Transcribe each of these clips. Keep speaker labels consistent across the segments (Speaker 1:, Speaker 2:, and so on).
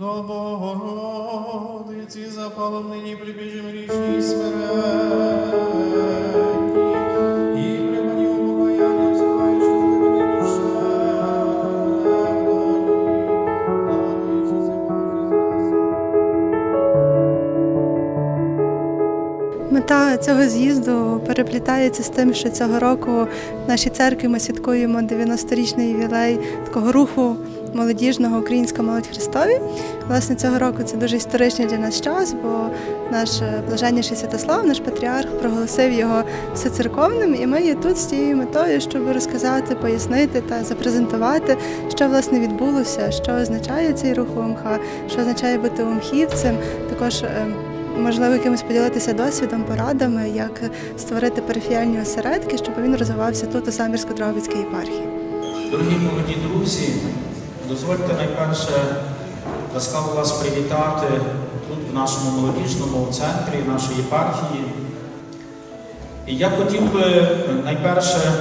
Speaker 1: До Богородиці запалом нині прибіжим річні смиренні, і прибані упокаяння, взиваючи з нас.
Speaker 2: Мета цього з'їзду переплітається з тим, що цього року в нашій церкві ми святкуємо 90-річний ювілей такого руху молодіжного Українська молодь Христові. Власне, цього року це дуже історичний для нас час, бо наш е, блаженніший Святослав, наш патріарх, проголосив його всецерковним, і ми є тут з цією метою, щоб розказати, пояснити та запрезентувати, що власне відбулося, що означає цей рух УМХ, що означає бути умхівцем. Також е, можливо якимось поділитися досвідом, порадами, як створити парафіальні осередки, щоб він розвивався тут у Самірсько-Дрогобицькій єпархії.
Speaker 3: Дорогі молоді друзі, дозвольте найперше ласкаво вас привітати тут, в нашому молодіжному центрі нашої єпархії. І я хотів би найперше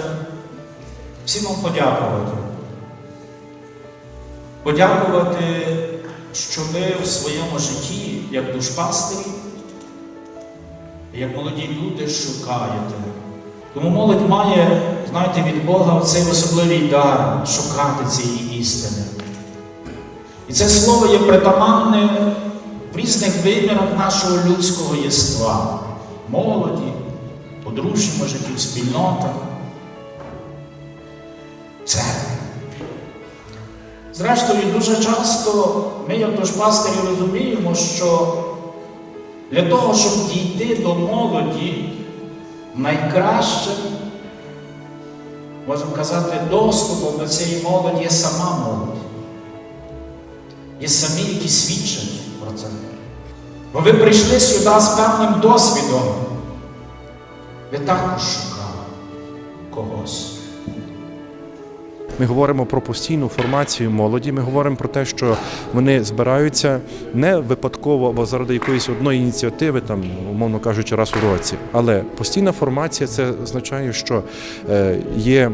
Speaker 3: всім вам подякувати. Подякувати, що ви в своєму житті, як душпастирі, як молоді люди, шукаєте. Тому молодь має, знаєте, від Бога цей особливий дар шукати цієї істини. І це слово є притаманне в різних вимірах нашого людського єства, молоді, подружньому житті, в спільнотах, церкві. Зрештою, дуже часто ми, як душпастері, розуміємо, що для того, щоб дійти до молоді, найкращим, можемо казати, доступом до цієї молоді є сама молодь. Є самі, які свідчать про це. Бо ви прийшли сюди з певним досвідом. Ви також шукали когось.
Speaker 4: Ми говоримо про постійну формацію молоді. Ми говоримо про те, що вони збираються не випадково або заради якоїсь одної ініціативи, там умовно кажучи, раз у році. Але постійна формація це означає, що е, є.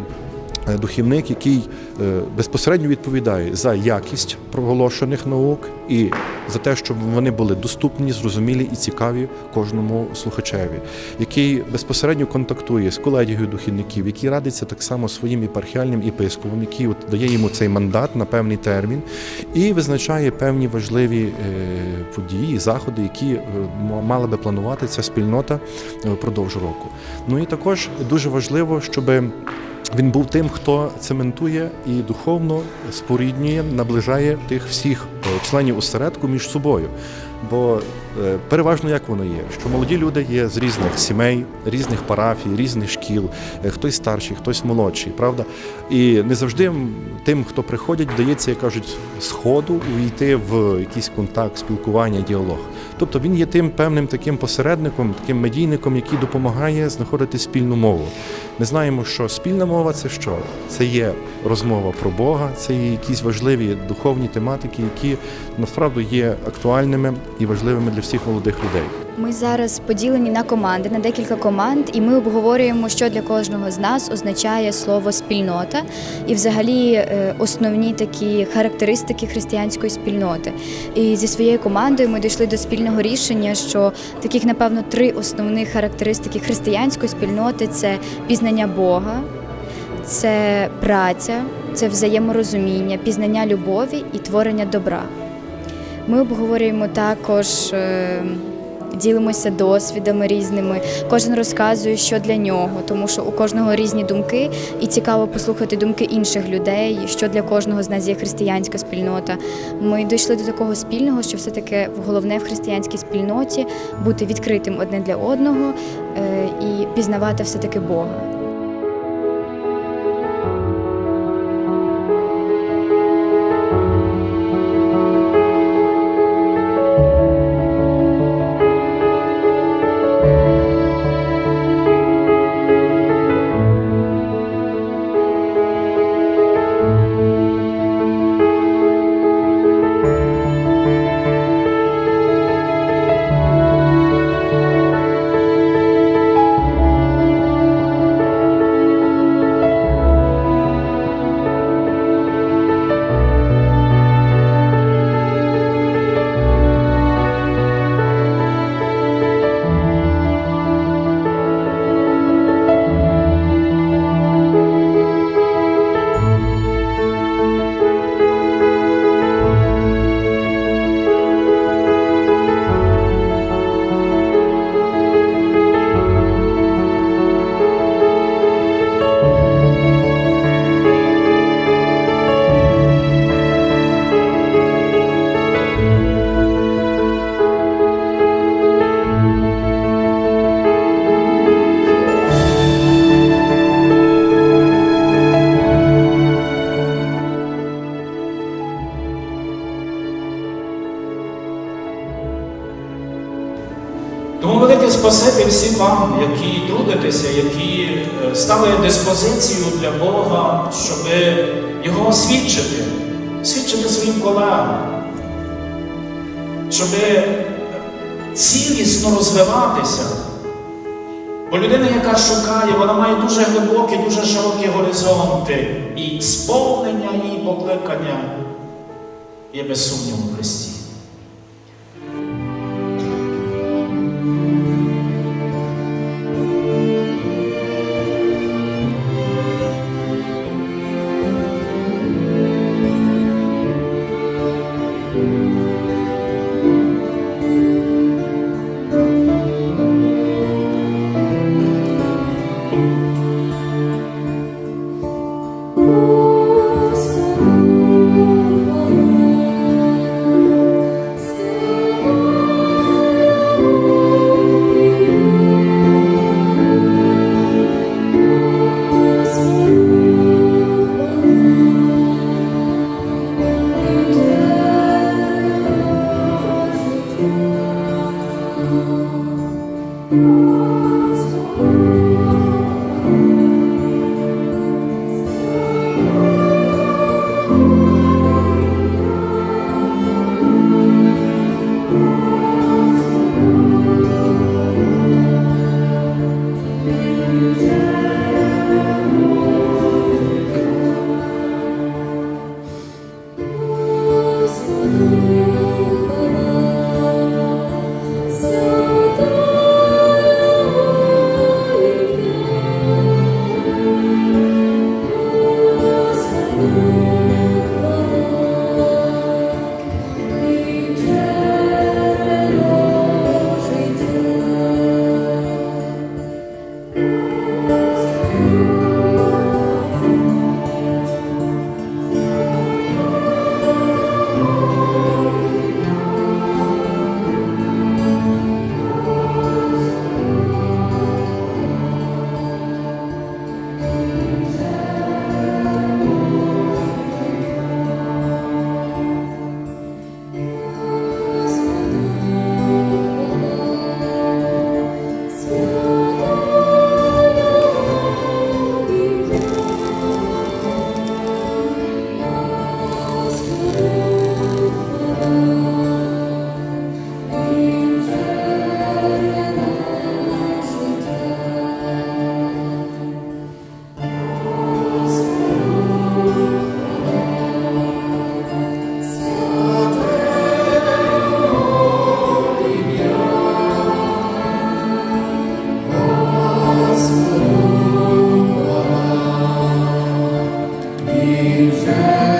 Speaker 4: Е, Духівник, який е, безпосередньо відповідає за якість проголошених наук і за те, щоб вони були доступні, зрозумілі і цікаві кожному слухачеві, який безпосередньо контактує з колегією духівників, який радиться так само своїм єпархіальним єпископом, який от дає йому цей мандат на певний термін і визначає певні важливі е, події, заходи, які мала би планувати ця спільнота впродовж року. Ну і також дуже важливо, щоби він був тим, хто цементує і духовно споріднює, наближає тих всіх е, членів осередку між собою. Бо е, переважно як воно є, що молоді люди є з різних сімей, різних парафій, різних шкіл, е, хтось старший, хтось молодший, правда? І не завжди тим, хто приходять, вдається, як кажуть, з ходу увійти в якийсь контакт, спілкування, діалог. Тобто він є тим певним таким посередником, таким медійником, який допомагає знаходити спільну мову. Ми знаємо, що спільна мова це що? Це є розмова про Бога, це є якісь важливі духовні тематики, які насправді є актуальними і важливими для всіх молодих людей.
Speaker 5: Ми зараз поділені на команди, на декілька команд, і ми обговорюємо, що для кожного з нас означає слово спільнота і, взагалі, е, основні такі характеристики християнської спільноти. І зі своєю командою ми дійшли до спільного рішення, що таких, напевно, три основних характеристики християнської спільноти це пізнання Бога, це праця, це взаєморозуміння, пізнання любові і творення добра. Ми обговорюємо також. е, Ділимося досвідами різними. Кожен розказує, що для нього, тому що у кожного різні думки, і цікаво послухати думки інших людей, що для кожного з нас є християнська спільнота. Ми дійшли до такого спільного, що все-таки головне в християнській спільноті бути відкритим одне для одного е, і пізнавати все-таки Бога.
Speaker 3: Спасибі всім вам, які трудитеся, які е, стали диспозицію для Бога, щоб його освідчити, свідчити своїм колегам, щоб цілісно розвиватися. Бо людина, яка шукає, вона має дуже глибокі, дуже широкі горизонти, і сповнення її покликання є без сумніву в Христі. Ніже